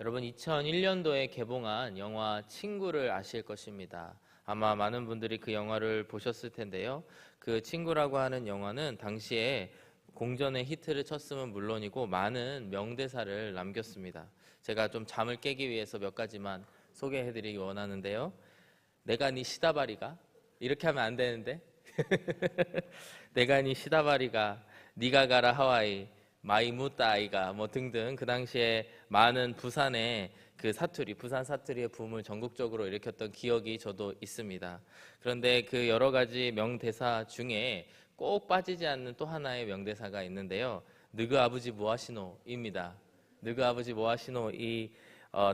여러분 2001년도에 개봉한 영화 친구를 아실 것입니다. 아마 많은 분들이 그 영화를 보셨을 텐데요. 그 친구라고 하는 영화는 당시에 공전의 히트를 쳤으면 물론이고 많은 명대사를 남겼습니다. 제가 좀 잠을 깨기 위해서 몇 가지만 소개해드리기 원하는데요. 내가 네 시다바리가 이렇게 하면 안 되는데 내가 네 시다바리가 네가 가라 하와이 마이 무따 아이가 뭐 등등 그 당시에 많은 부산의 그 사투리 부산 사투리의 붐을 전국적으로 일으켰던 기억이 저도 있습니다. 그런데 그 여러 가지 명대사 중에 꼭 빠지지 않는 또 하나의 명대사가 있는데요. 느그 아버지 뭐하시노입니다. 느그 아버지 뭐하시노 이 어,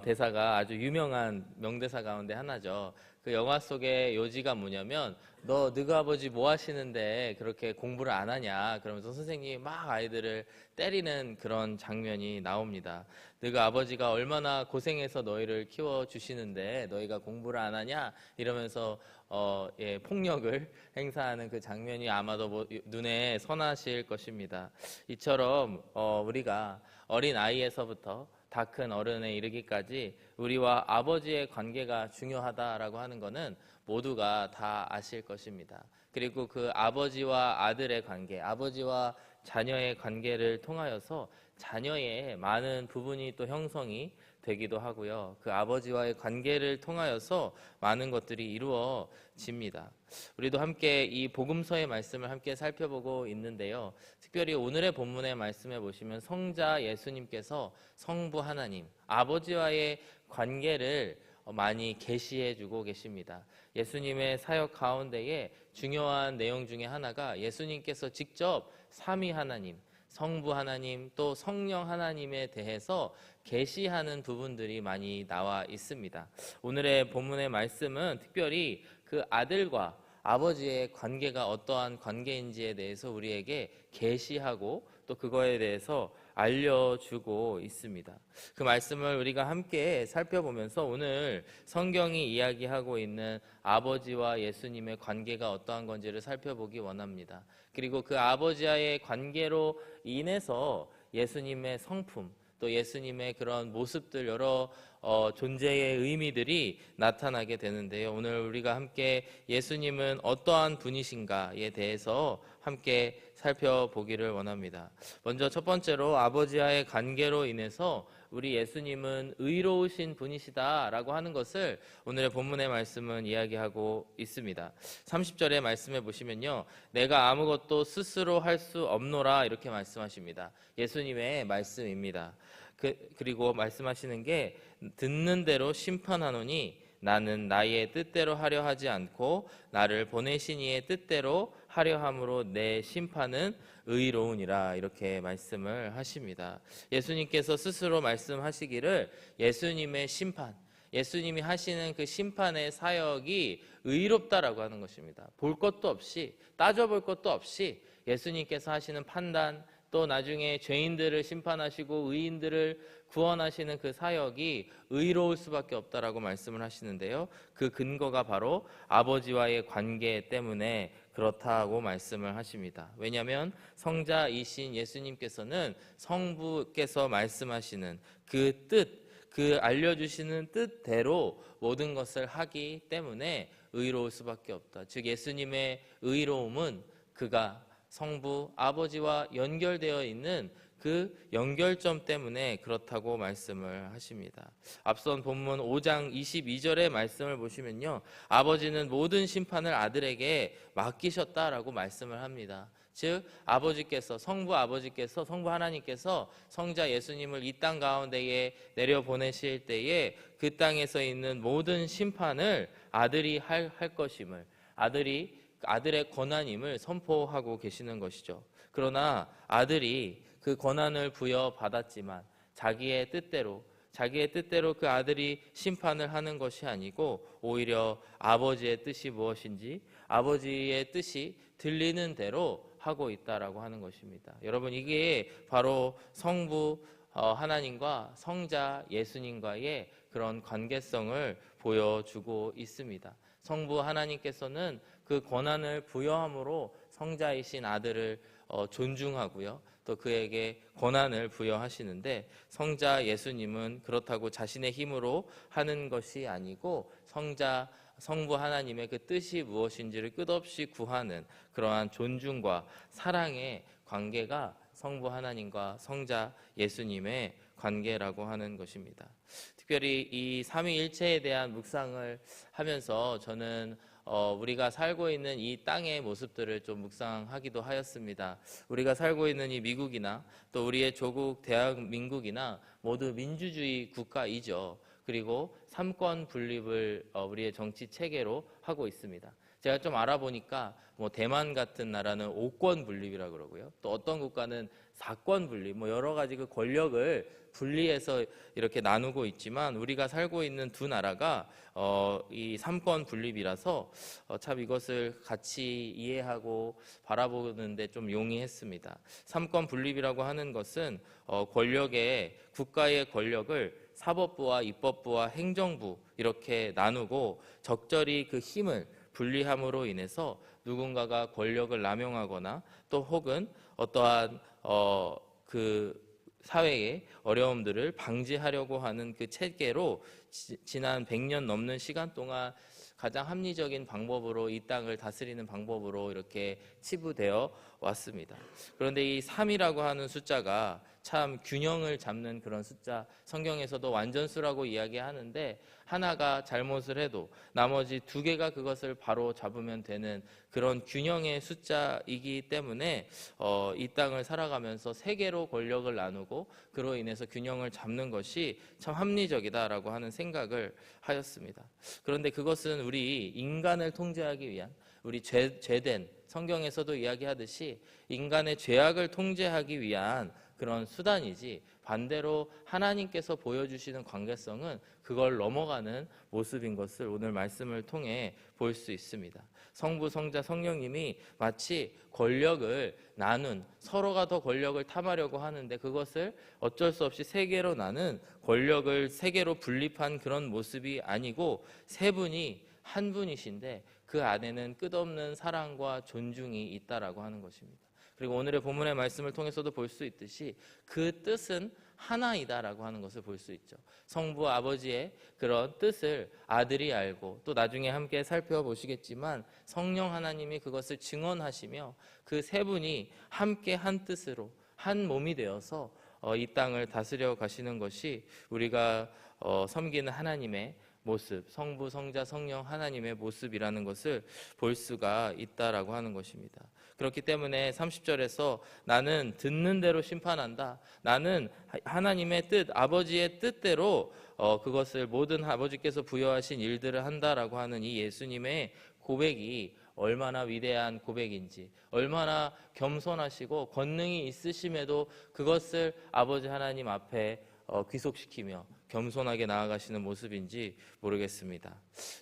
대사가 아주 유명한 명대사 가운데 하나죠. 그 영화 속의 요지가 뭐냐면 너 너가 아버지 뭐 하시는데 그렇게 공부를 안 하냐 그러면서 선생님이 막 아이들을 때리는 그런 장면이 나옵니다. 너가 아버지가 얼마나 고생해서 너희를 키워 주시는데 너희가 공부를 안 하냐 이러면서 어, 예, 폭력을 행사하는 그 장면이 아마도 뭐 눈에 선하실 것입니다. 이처럼 어, 우리가 어린 아이에서부터 다 큰 어른에 이르기까지 우리와 아버지의 관계가 중요하다라고 하는 것은 모두가 다 아실 것입니다. 그리고 그 아버지와 아들의 관계, 아버지와 자녀의 관계를 통하여서 자녀의 많은 부분이 또 형성이 되기도 하고요. 그 아버지와의 관계를 통하여서 많은 것들이 이루어집니다. 우리도 함께 이 복음서의 말씀을 함께 살펴보고 있는데요. 특별히 오늘의 본문의 말씀에 보시면 성자 예수님께서 성부 하나님, 아버지와의 관계를 많이 계시해 주고 계십니다. 예수님의 사역 가운데에 중요한 내용 중에 하나가 예수님께서 직접 삼위 하나님, 성부 하나님 또 성령 하나님에 대해서 계시하는 부분들이 많이 나와 있습니다. 오늘의 본문의 말씀은 특별히 그 아들과 아버지의 관계가 어떠한 관계인지에 대해서 우리에게 계시하고 또 그거에 대해서 알려주고 있습니다. 그 말씀을 우리가 함께 살펴보면서 오늘 성경이 이야기하고 있는 아버지와 예수님의 관계가 어떠한 건지를 살펴보기 원합니다. 그리고 그 아버지와의 관계로 인해서 예수님의 성품, 또 예수님의 그런 모습들 여러 어, 존재의 의미들이 나타나게 되는데요. 오늘 우리가 함께 예수님은 어떠한 분이신가에 대해서 함께 살펴보기를 원합니다. 먼저 첫 번째로 아버지와의 관계로 인해서 우리 예수님은 의로우신 분이시다라고 하는 것을 오늘의 본문의 말씀은 이야기하고 있습니다. 30절의 말씀에 보시면요. 내가 아무것도 스스로 할 수 없노라 이렇게 말씀하십니다. 예수님의 말씀입니다. 그, 그리고 말씀하시는 게 듣는 대로 심판하노니 나는 나의 뜻대로 하려 하지 않고 나를 보내신 이의 뜻대로 하려 함으로 내 심판은 의로우니라 이렇게 말씀을 하십니다. 예수님께서 스스로 말씀하시기를 예수님의 심판 예수님이 하시는 그 심판의 사역이 의롭다라고 하는 것입니다. 볼 것도 없이 따져볼 것도 없이 예수님께서 하시는 판단 또 나중에 죄인들을 심판하시고 의인들을 구원하시는 그 사역이 의로울 수밖에 없다라고 말씀을 하시는데요. 그 근거가 바로 아버지와의 관계 때문에 그렇다고 말씀을 하십니다. 왜냐하면 성자이신 예수님께서는 성부께서 말씀하시는 그 뜻, 그 알려주시는 뜻대로 모든 것을 하기 때문에 의로울 수밖에 없다. 즉 예수님의 의로움은 그가 성부 아버지와 연결되어 있는 그 연결점 때문에 그렇다고 말씀을 하십니다. 앞선 본문 5장 22절의 말씀을 보시면요. 아버지는 모든 심판을 아들에게 맡기셨다라고 말씀을 합니다. 즉 아버지께서 성부 아버지께서 성부 하나님께서 성자 예수님을 이 땅 가운데에 내려 보내실 때에 그 땅에서 있는 모든 심판을 아들이 할, 할 것임을 아들이 아들의 권한임을 선포하고 계시는 것이죠. 그러나 아들이 그 권한을 부여받았지만 자기의 뜻대로 자기의 뜻대로 그 아들이 심판을 하는 것이 아니고 오히려 아버지의 뜻이 무엇인지 아버지의 뜻이 들리는 대로 하고 있다라고 하는 것입니다. 여러분 이게 바로 성부 어, 하나님과 성자 예수님과의 그런 관계성을 보여주고 있습니다. 성부 하나님께서는 그 권한을 부여함으로 성자이신 아들을 어, 존중하고요. 또 그에게 권한을 부여하시는데 성자 예수님은 그렇다고 자신의 힘으로 하는 것이 아니고 성자 성부 하나님의 그 뜻이 무엇인지를 끝없이 구하는 그러한 존중과 사랑의 관계가 성부 하나님과 성자 예수님의 관계라고 하는 것입니다. 특별히 이 삼위일체에 대한 묵상을 하면서 저는 어, 우리가 살고 있는 이 땅의 모습들을 좀 묵상하기도 하였습니다. 우리가 살고 있는 이 미국이나 또 우리의 조국 대한민국이나 모두 민주주의 국가이죠. 그리고 삼권 분립을 어, 우리의 정치 체계로 하고 있습니다. 제가 좀 알아보니까 뭐 대만 같은 나라는 오권 분립이라 그러고요. 또 어떤 국가는 사권 분립, 뭐 여러 가지 그 권력을 분리해서 이렇게 나누고 있지만 우리가 살고 있는 두 나라가 어, 이 삼권 분립이라서 어, 참 이것을 같이 이해하고 바라보는데 좀 용이했습니다. 삼권 분립이라고 하는 것은 어, 권력의 국가의 권력을 사법부와 입법부와 행정부 이렇게 나누고 적절히 그 힘을 분리함으로 인해서 누군가가 권력을 남용하거나 또 혹은 어떠한 어, 그 사회의 어려움들을 방지하려고 하는 그 체계로 지, 지난 100년 넘는 시간 동안 가장 합리적인 방법으로 이 땅을 다스리는 방법으로 이렇게 치부되어 왔습니다. 그런데 이 3이라고 하는 숫자가 참 균형을 잡는 그런 숫자 성경에서도 완전수라고 이야기하는데 하나가 잘못을 해도 나머지 두 개가 그것을 바로 잡으면 되는 그런 균형의 숫자이기 때문에 어, 이 땅을 살아가면서 세 개로 권력을 나누고 그로 인해서 균형을 잡는 것이 참 합리적이다라고 하는 생각을 하였습니다. 그런데 그것은 우리 인간을 통제하기 위한 우리 죄, 죄된 성경에서도 이야기하듯이 인간의 죄악을 통제하기 위한 그런 수단이지 반대로 하나님께서 보여주시는 관계성은 그걸 넘어가는 모습인 것을 오늘 말씀을 통해 볼 수 있습니다. 성부, 성자, 성령님이 마치 권력을 나눈 서로가 더 권력을 탐하려고 하는데 그것을 어쩔 수 없이 세 개로 나눈 권력을 세 개로 분립한 그런 모습이 아니고 세 분이 한 분이신데 그 안에는 끝없는 사랑과 존중이 있다라고 하는 것입니다. 그리고 오늘의 본문의 말씀을 통해서도 볼 수 있듯이 그 뜻은 하나이다라고 하는 것을 볼 수 있죠. 성부 아버지의 그런 뜻을 아들이 알고 또 나중에 함께 살펴보시겠지만 성령 하나님이 그것을 증언하시며 그 세 분이 함께 한 뜻으로 한 몸이 되어서 어, 이 땅을 다스려 가시는 것이 우리가 어, 섬기는 하나님의 모습, 성부, 성자, 성령 하나님의 모습이라는 것을 볼 수가 있다라고 하는 것입니다. 그렇기 때문에 30절에서 나는 듣는 대로 심판한다. 나는 하나님의 뜻, 아버지의 뜻대로 어, 그것을 모든 아버지께서 부여하신 일들을 한다라고 하는 이 예수님의 고백이 얼마나 위대한 고백인지, 얼마나 겸손하시고 권능이 있으심에도 그것을 아버지 하나님 앞에 어, 귀속시키며 겸손하게 나아가시는 모습인지 모르겠습니다.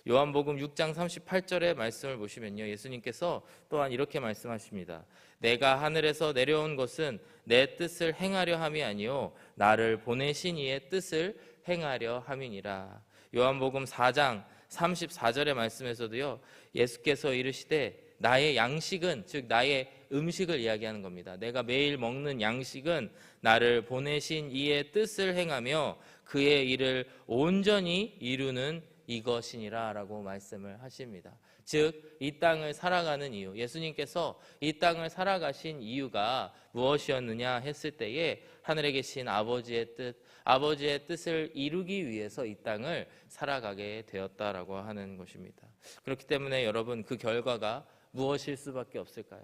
요한복음 6장 38절의 말씀을 보시면요. 예수님께서 또한 이렇게 말씀하십니다. 내가 하늘에서 내려온 것은 내 뜻을 행하려 함이 아니요 나를 보내신 이의 뜻을 행하려 함이니라. 요한복음 4장 34절의 말씀에서도요. 예수께서 이르시되 나의 양식은 즉 나의 음식을 이야기하는 겁니다. 내가 매일 먹는 양식은 나를 보내신 이의 뜻을 행하며 그의 일을 온전히 이루는 이것이니라라고 말씀을 하십니다. 즉, 이 땅을 살아가는 이유, 예수님께서 이 땅을 살아가신 이유가 무엇이었느냐 했을 때에 하늘에 계신 아버지의 뜻, 아버지의 뜻을 이루기 위해서 이 땅을 살아가게 되었다라고 하는 것입니다. 그렇기 때문에 여러분 그 결과가 무엇일 수밖에 없을까요?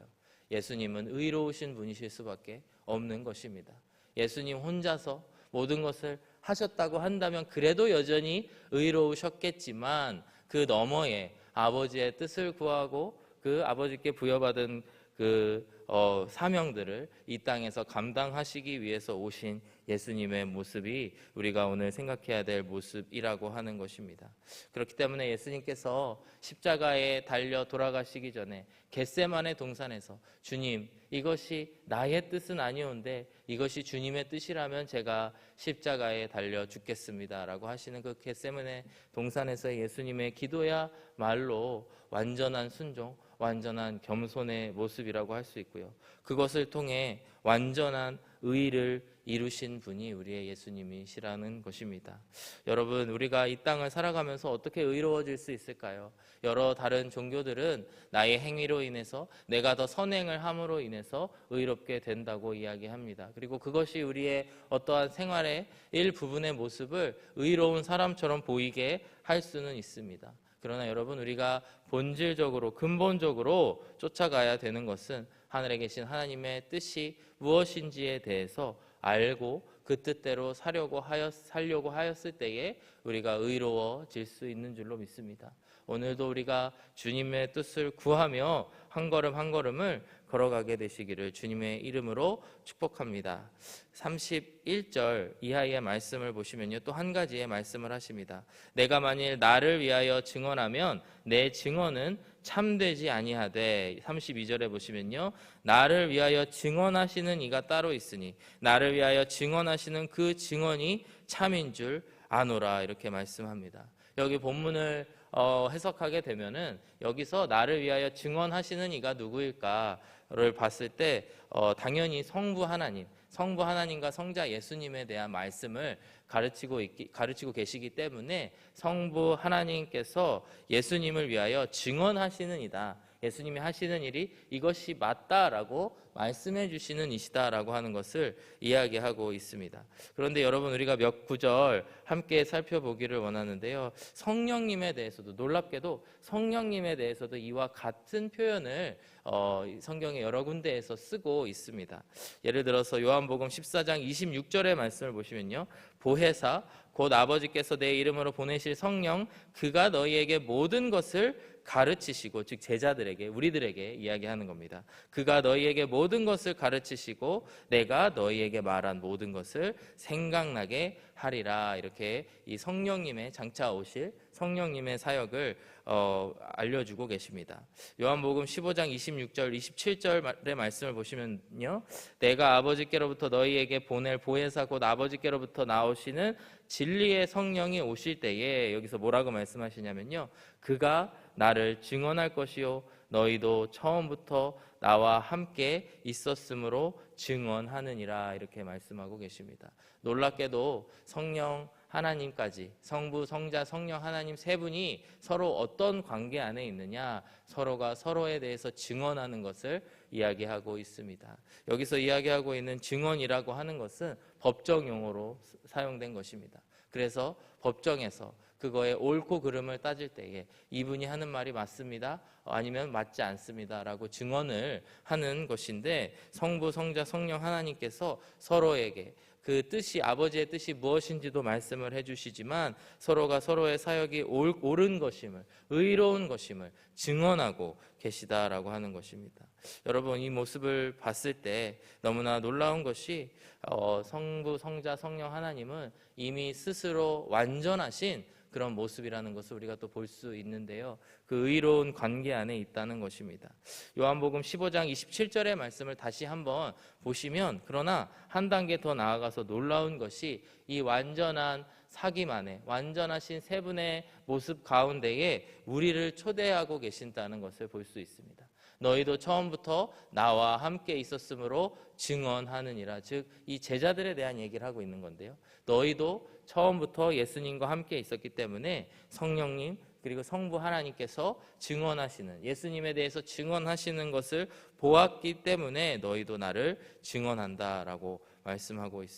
예수님은 의로우신 분이실 수밖에 없는 것입니다. 예수님 혼자서 모든 것을 하셨다고 한다면 그래도 여전히 의로우셨겠지만 그 너머에 아버지의 뜻을 구하고 그 아버지께 부여받은 그 어, 사명들을 이 땅에서 감당하시기 위해서 오신 예수님의 모습이 우리가 오늘 생각해야 될 모습이라고 하는 것입니다. 그렇기 때문에 예수님께서 십자가에 달려 돌아가시기 전에 겟세만의 동산에서 주님 이것이 나의 뜻은 아니온데 이것이 주님의 뜻이라면 제가 십자가에 달려 죽겠습니다라고 하시는 그 겟세만의 동산에서 예수님의 기도야 말로 완전한 순종 완전한 겸손의 모습이라고 할 수 있고요. 그것을 통해 완전한 의를 이루신 분이 우리의 예수님이시라는 것입니다. 여러분, 우리가 이 땅을 살아가면서 어떻게 의로워질 수 있을까요? 여러 다른 종교들은 나의 행위로 인해서 내가 더 선행을 함으로 인해서 의롭게 된다고 이야기합니다. 그리고 그것이 우리의 어떠한 생활의 일부분의 모습을 의로운 사람처럼 보이게 할 수는 있습니다. 그러나 여러분, 우리가 본질적으로, 근본적으로 쫓아가야 되는 것은 하늘에 계신 하나님의 뜻이 무엇인지에 대해서 알고 그 뜻대로 사려고 하였, 살려고 하였을 때에 우리가 의로워질 수 있는 줄로 믿습니다. 오늘도 우리가 주님의 뜻을 구하며 한 걸음 한 걸음을 걸어가게 되시기를 주님의 이름으로 축복합니다. 31절 이하의 말씀을 보시면요. 또 한 가지의 말씀을 하십니다. 내가 만일 나를 위하여 증언하면 내 증언은 참되지 아니하되 32절에 보시면요. 나를 위하여 증언하시는 이가 따로 있으니 나를 위하여 증언하시는 그 증언이 참인 줄 아노라 이렇게 말씀합니다. 여기 본문을 어, 해석하게 되면은 여기서 나를 위하여 증언하시는 이가 누구일까를 봤을 때 어, 당연히 성부 하나님, 성부 하나님과 성자 예수님에 대한 말씀을 가르치고 있기, 가르치고 계시기 때문에 성부 하나님께서 예수님을 위하여 증언하시는 이다. 예수님이 하시는 일이 이것이 맞다라고 말씀해 주시는 이시다라고 하는 것을 이야기하고 있습니다. 그런데 여러분 우리가 몇 구절 함께 살펴보기를 원하는데요. 성령님에 대해서도 놀랍게도 성령님에 대해서도 이와 같은 표현을 어, 성경의 여러 군데에서 쓰고 있습니다. 예를 들어서 요한복음 14장 26절의 말씀을 보시면요. 보혜사 곧 아버지께서 내 이름으로 보내실 성령 그가 너희에게 모든 것을 가르치시고 즉 제자들에게 우리들에게 이야기하는 겁니다. 그가 너희에게 모든 것을 가르치시고 내가 너희에게 말한 모든 것을 생각나게 하리라 이렇게 이 성령님의 장차 오실 성령님의 사역을 어, 알려주고 계십니다. 요한복음 15장 26절, 27절의 말씀을 보시면요, 내가 아버지께로부터 너희에게 보낼 보혜사 곧 아버지께로부터 나오시는 진리의 성령이 오실 때에 여기서 뭐라고 말씀하시냐면요, 그가 나를 증언할 것이요 너희도 처음부터 나와 함께 있었으므로 증언하느니라 이렇게 말씀하고 계십니다. 놀랍게도 성령 하나님까지 성부, 성자, 성령 하나님 세 분이 서로 어떤 관계 안에 있느냐 서로가 서로에 대해서 증언하는 것을 이야기하고 있습니다. 여기서 이야기하고 있는 증언이라고 하는 것은 법정 용어로 사용된 것입니다. 그래서 법정에서 그거의 옳고 그름을 따질 때에 이분이 하는 말이 맞습니다. 아니면 맞지 않습니다라고 증언을 하는 것인데 성부, 성자, 성령 하나님께서 서로에게 그 뜻이 아버지의 뜻이 무엇인지도 말씀을 해주시지만 서로가 서로의 사역이 옳은 것임을 의로운 것임을 증언하고 계시다라고 하는 것입니다. 여러분 이 모습을 봤을 때 너무나 놀라운 것이 어, 성부, 성자, 성령 하나님은 이미 스스로 완전하신 그런 모습이라는 것을 우리가 또 볼 수 있는데요. 그 의로운 관계 안에 있다는 것입니다. 요한복음 15장 27절의 말씀을 다시 한번 보시면 그러나 한 단계 더 나아가서 놀라운 것이 이 완전한 사기만에 완전하신 세 분의 모습 가운데에 우리를 초대하고 계신다는 것을 볼 수 있습니다. 너희도 처음부터 나와 함께 있었으므로 증언하느니라. 즉, 이 제자들에 대한 얘기를 하고 있는 건데요. 너희도 처음부터 예수님과 함께 있었기 때문에 성령님 그리고 성부 하나님께서 증언하시는 예수님에 대해서 증언하시는 것을 보았기 때문에 너희도 나를 증언한다 라고 말씀하고 있,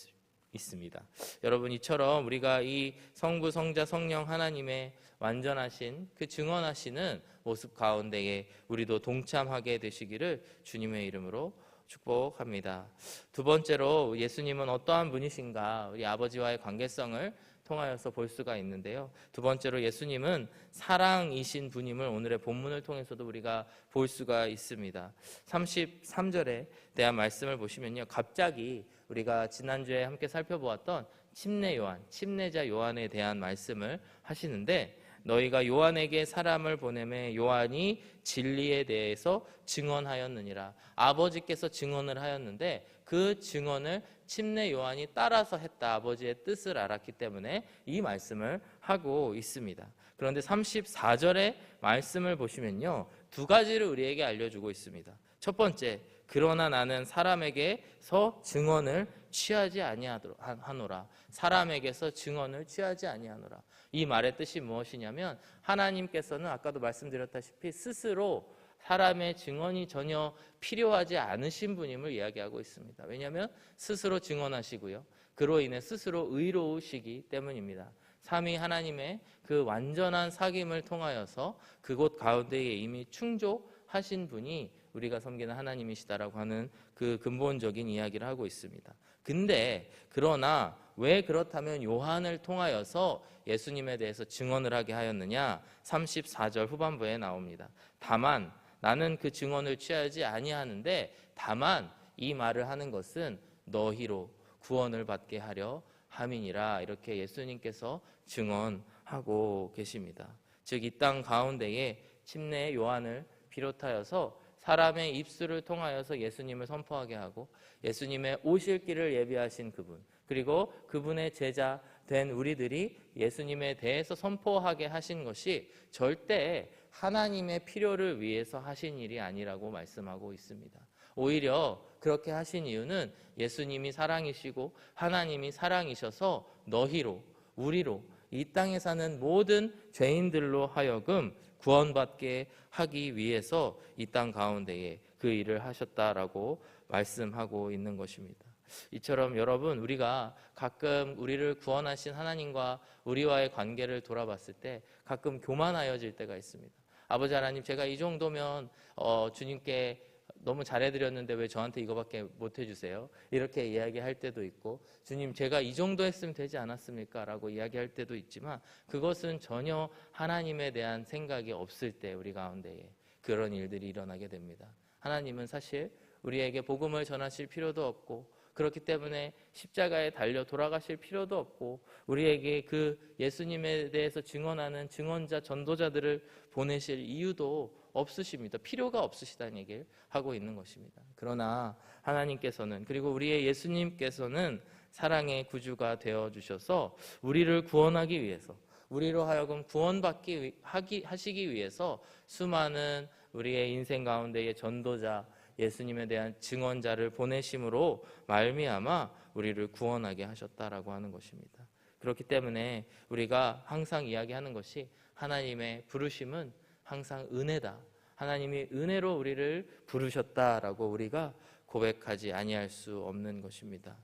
습니다 여러분 이처럼 우리가 이 성부 성자 성령 하나님의 완전하신 그 증언하시는 모습 가운데에 우리도 동참하게 되시기를 주님의 이름으로 축복합니다. 두 번째로 예수님은 어떠한 분이신가 우리 아버지와의 관계성을 통하여서 볼 수가 있는데요. 두 번째로 예수님은 사랑이신 분임을 오늘의 본문을 통해서도 우리가 볼 수가 있습니다. 33절에 대한 말씀을 보시면요. 갑자기 우리가 지난주에 함께 살펴보았던 침례 요한, 침례자 요한에 대한 말씀을 하시는데 너희가 요한에게 사람을 보내매 요한이 진리에 대해서 증언하였느니라. 아버지께서 증언을 하였는데 그 증언을 침례 요한이 따라서 했다. 아버지의 뜻을 알았기 때문에 이 말씀을 하고 있습니다. 그런데 34절의 말씀을 보시면요. 두 가지를 우리에게 알려주고 있습니다. 첫 번째, 그러나 나는 사람에게서 증언을 취하지 아니하노라. 사람에게서 증언을 취하지 아니하노라. 이 말의 뜻이 무엇이냐면 하나님께서는 아까도 말씀드렸다시피 스스로 사람의 증언이 전혀 필요하지 않으신 분임을 이야기하고 있습니다. 왜냐하면 스스로 증언하시고요. 그로 인해 스스로 의로우시기 때문입니다. 삼위 하나님의 그 완전한 사귐을 통하여서 그곳 가운데에 이미 충족하신 분이 우리가 섬기는 하나님이시다라고 하는 그 근본적인 이야기를 하고 있습니다. 근데 그러나 왜 그렇다면 요한을 통하여서 예수님에 대해서 증언을 하게 하였느냐? 34절 후반부에 나옵니다. 다만 나는 그 증언을 취하지 아니하는데 다만 이 말을 하는 것은 너희로 구원을 받게 하려 함이니라 이렇게 예수님께서 증언하고 계십니다. 즉 이 땅 가운데에 침례 요한을 비롯하여서 사람의 입술을 통하여서 예수님을 선포하게 하고 예수님의 오실 길을 예비하신 그분 그리고 그분의 제자 된 우리들이 예수님에 대해서 선포하게 하신 것이 절대 하나님의 필요를 위해서 하신 일이 아니라고 말씀하고 있습니다. 오히려 그렇게 하신 이유는 예수님이 사랑이시고 하나님이 사랑이셔서 너희로 우리로 이 땅에 사는 모든 죄인들로 하여금 구원받게 하기 위해서 이 땅 가운데에 그 일을 하셨다라고 말씀하고 있는 것입니다. 이처럼 여러분 우리가 가끔 우리를 구원하신 하나님과 우리와의 관계를 돌아봤을 때 가끔 교만하여질 때가 있습니다. 아버지 하나님 제가 이 정도면 어, 주님께 너무 잘해드렸는데 왜 저한테 이거밖에 못 해주세요? 이렇게 이야기할 때도 있고 주님 제가 이 정도 했으면 되지 않았습니까? 라고 이야기할 때도 있지만 그것은 전혀 하나님에 대한 생각이 없을 때 우리 가운데에 그런 일들이 일어나게 됩니다. 하나님은 사실 우리에게 복음을 전하실 필요도 없고 그렇기 때문에 십자가에 달려 돌아가실 필요도 없고 우리에게 그 예수님에 대해서 증언하는 증언자 전도자들을 보내실 이유도 없으십니다. 필요가 없으시다는 얘기를 하고 있는 것입니다. 그러나 하나님께서는 그리고 우리의 예수님께서는 사랑의 구주가 되어 주셔서 우리를 구원하기 위해서 우리로 하여금 구원받기 하기 하시기 위해서 수많은 우리의 인생 가운데의 전도자 예수님에 대한 증언자를 보내심으로 말미암아 우리를 구원하게 하셨다라고 하는 것입니다. 그렇기 때문에 우리가 항상 이야기하는 것이 하나님의 부르심은 항상 은혜다. 하나님이 은혜로 우리를 부르셨다라고 우리가 고백하지 아니할 수 없는 것입니다.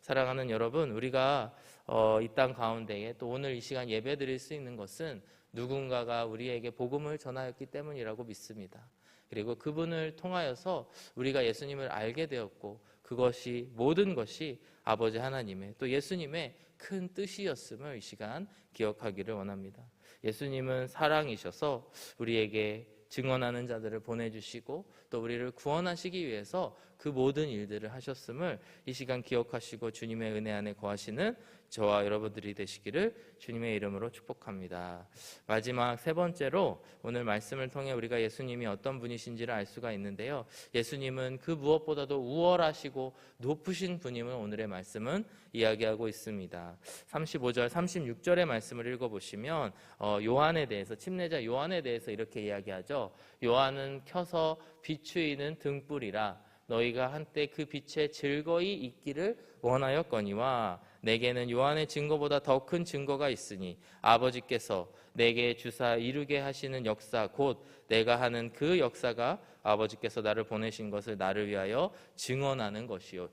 사랑하는 여러분, 우리가 어, 이 땅 가운데에 또 오늘 이 시간 예배드릴 수 있는 것은 누군가가 우리에게 복음을 전하였기 때문이라고 믿습니다. 그리고 그분을 통하여서 우리가 예수님을 알게 되었고 그것이 모든 것이 아버지 하나님의 또 예수님의 큰 뜻이었음을 이 시간 기억하기를 원합니다. 예수님은 사랑이셔서 우리에게 증언하는 자들을 보내주시고 또 우리를 구원하시기 위해서 그 모든 일들을 하셨음을 이 시간 기억하시고 주님의 은혜 안에 거하시는 저와 여러분들이 되시기를 주님의 이름으로 축복합니다. 마지막 세 번째로 오늘 말씀을 통해 우리가 예수님이 어떤 분이신지를 알 수가 있는데요. 예수님은 그 무엇보다도 우월하시고 높으신 분임을 오늘의 말씀은 이야기하고 있습니다. 35절, 36절의 말씀을 읽어보시면 어, 요한에 대해서 침례자 요한에 대해서 이렇게 이야기하죠. 요한은 켜서 비추이는 등불이라 너희가 한때 그 빛에 즐거이 있기를 원하였거니와 내게는 요한의 증거보다 더 큰 증거가 있으니 아버지께서 내게 주사 이루게 하시는 역사 곧 내가 하는 그 역사가 아버지께서 나를 보내신 것을 나를 위하여 증언하는 것이요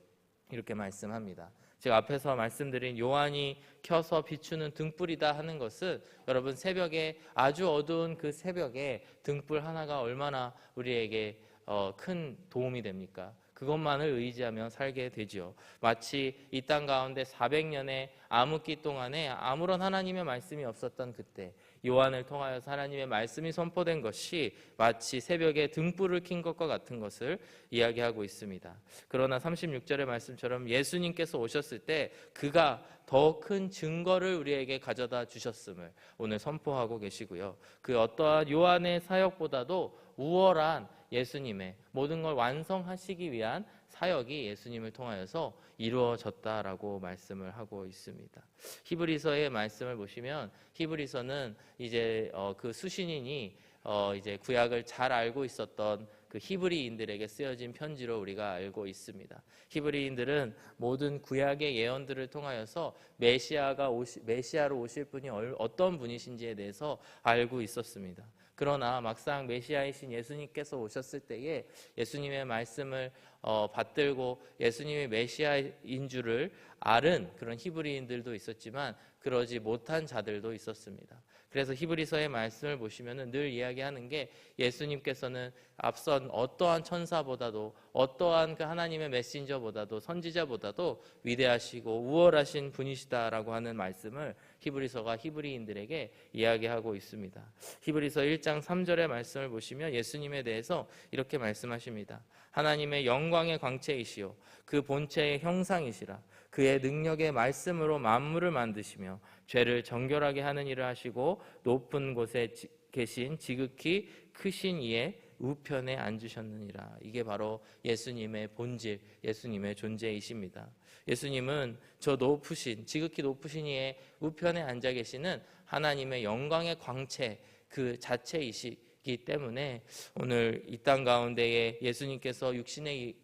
이렇게 말씀합니다. 제가 앞에서 말씀드린 요한이 켜서 비추는 등불이다 하는 것은 여러분 새벽에 아주 어두운 그 새벽에 등불 하나가 얼마나 우리에게 어, 큰 도움이 됩니까? 그것만을 의지하며 살게 되지요. 마치 이 땅 가운데 400년의 암흑기 동안에 아무런 하나님의 말씀이 없었던 그때 요한을 통하여서 하나님의 말씀이 선포된 것이 마치 새벽에 등불을 킨 것과 같은 것을 이야기하고 있습니다. 그러나 36절의 말씀처럼 예수님께서 오셨을 때 그가 더 큰 증거를 우리에게 가져다 주셨음을 오늘 선포하고 계시고요. 그 어떠한 요한의 사역보다도 우월한 예수님의 모든 걸 완성하시기 위한 사역이 예수님을 통하여서 이루어졌다라고 말씀을 하고 있습니다. 히브리서의 말씀을 보시면 히브리서는 이제 어, 그 수신인이 어, 이제 구약을 잘 알고 있었던 그 히브리인들에게 쓰여진 편지로 우리가 알고 있습니다. 히브리인들은 모든 구약의 예언들을 통하여서 메시아가 오시, 메시아로 오실 분이 어떤 분이신지에 대해서 알고 있었습니다. 그러나 막상 메시아이신 예수님께서 오셨을 때에 예수님의 말씀을 어, 받들고 예수님이 메시아인 줄을 아는 그런 히브리인들도 있었지만 그러지 못한 자들도 있었습니다. 그래서 히브리서의 말씀을 보시면은 늘 이야기하는 게 예수님께서는 앞선 어떠한 천사보다도 어떠한 그 하나님의 메신저보다도 선지자보다도 위대하시고 우월하신 분이시다라고 하는 말씀을 히브리서가 히브리인들에게 이야기하고 있습니다. 히브리서 1장 3절의 말씀을 보시면 예수님에 대해서 이렇게 말씀하십니다. 하나님의 영광의 광채이시요 그 본체의 형상이시라 그의 능력의 말씀으로 만물을 만드시며 죄를 정결하게 하는 일을 하시고 높은 곳에 계신 지극히 크신 이의 우편에 앉으셨느니라. 이게 바로 예수님의 본질, 예수님의 존재이십니다. 예수님은 저 높으신, 지극히 높으신 이의 우편에 앉아 계시는 하나님의 영광의 광채 그 자체이시기 때문에 오늘 이 땅 가운데에 예수님께서 육신의 어,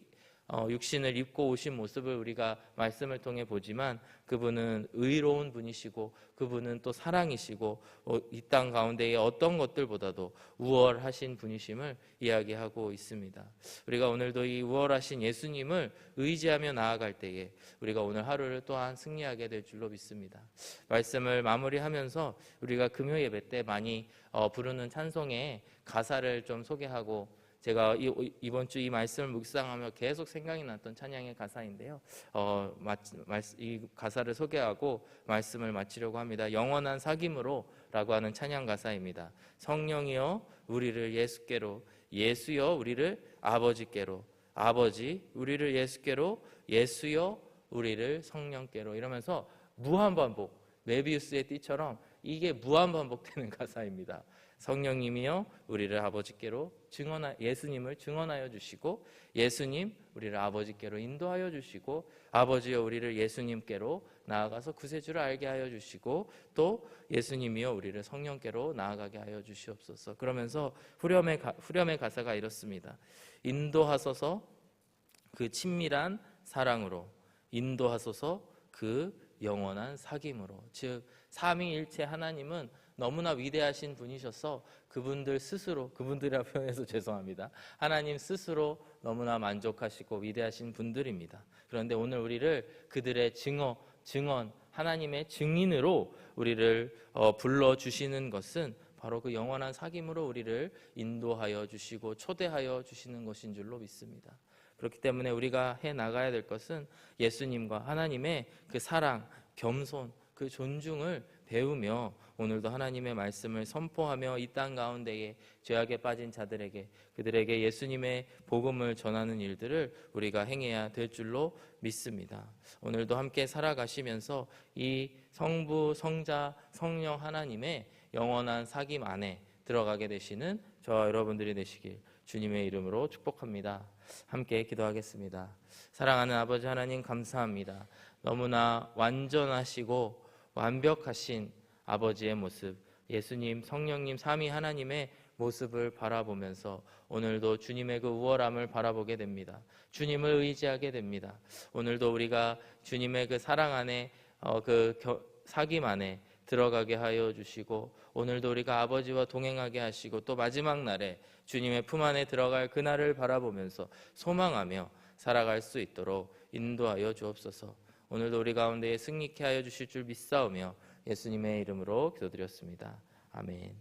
육신을 입고 오신 모습을 우리가 말씀을 통해 보지만 그분은 의로운 분이시고 그분은 또 사랑이시고 어, 이땅 가운데의 어떤 것들보다도 우월하신 분이심을 이야기하고 있습니다. 우리가 오늘도 이 우월하신 예수님을 의지하며 나아갈 때에 우리가 오늘 하루를 또한 승리하게 될 줄로 믿습니다. 말씀을 마무리하면서 우리가 금요 예배 때 많이 어, 부르는 찬송의 가사를 좀 소개하고 제가 이, 번 주 이 말씀을 묵상하며 계속 생각이 났던 찬양의 가사인데요. 어, 마, 이 가사를 소개하고 말씀을 마치려고 합니다. 영원한 사귐으로라고 하는 찬양 가사입니다. 성령이여 우리를 예수께로, 예수여 우리를 아버지께로, 아버지 우리를 예수께로, 예수여 우리를 성령께로 이러면서 무한 반복 메비우스의 띠처럼 이게 무한 반복되는 가사입니다. 성령님이여 우리를 아버지께로 증언하 예수님을 증언하여 주시고 예수님 우리를 아버지께로 인도하여 주시고 아버지여 우리를 예수님께로 나아가서 구세주를 알게 하여 주시고 또 예수님이여 우리를 성령께로 나아가게 하여 주시옵소서. 그러면서 후렴의 가, 후렴의 가사가 이렇습니다. 인도하소서 그 친밀한 사랑으로 인도하소서 그 영원한 사귐으로 즉 삼위일체 하나님은 너무나 위대하신 분이셔서 그분들 스스로 그분들이라 표현해서 죄송합니다. 하나님 스스로 너무나 만족하시고 위대하신 분들입니다. 그런데 오늘 우리를 그들의 증어 증언 하나님의 증인으로 우리를 어, 불러 주시는 것은 바로 그 영원한 사귐으로 우리를 인도하여 주시고 초대하여 주시는 것인 줄로 믿습니다. 그렇기 때문에 우리가 해 나가야 될 것은 예수님과 하나님의 그 사랑, 겸손, 그 존중을 배우며 오늘도 하나님의 말씀을 선포하며 이 땅 가운데에 죄악에 빠진 자들에게 그들에게 예수님의 복음을 전하는 일들을 우리가 행해야 될 줄로 믿습니다. 오늘도 함께 살아가시면서 이 성부, 성자, 성령 하나님의 영원한 사귐 안에 들어가게 되시는 저와 여러분들이 되시길 주님의 이름으로 축복합니다. 함께 기도하겠습니다. 사랑하는 아버지 하나님 감사합니다. 너무나 완전하시고 완벽하신 아버지의 모습, 예수님, 성령님, 삼위 하나님의 모습을 바라보면서 오늘도 주님의 그 우월함을 바라보게 됩니다. 주님을 의지하게 됩니다. 오늘도 우리가 주님의 그 사랑 안에 어, 그 사귐 안에 들어가게 하여 주시고 오늘도 우리가 아버지와 동행하게 하시고 또 마지막 날에 주님의 품 안에 들어갈 그날을 바라보면서 소망하며 살아갈 수 있도록 인도하여 주옵소서. 오늘도 우리 가운데 승리케 하여 주실 줄 믿사오며 예수님의 이름으로 기도드렸습니다. 아멘.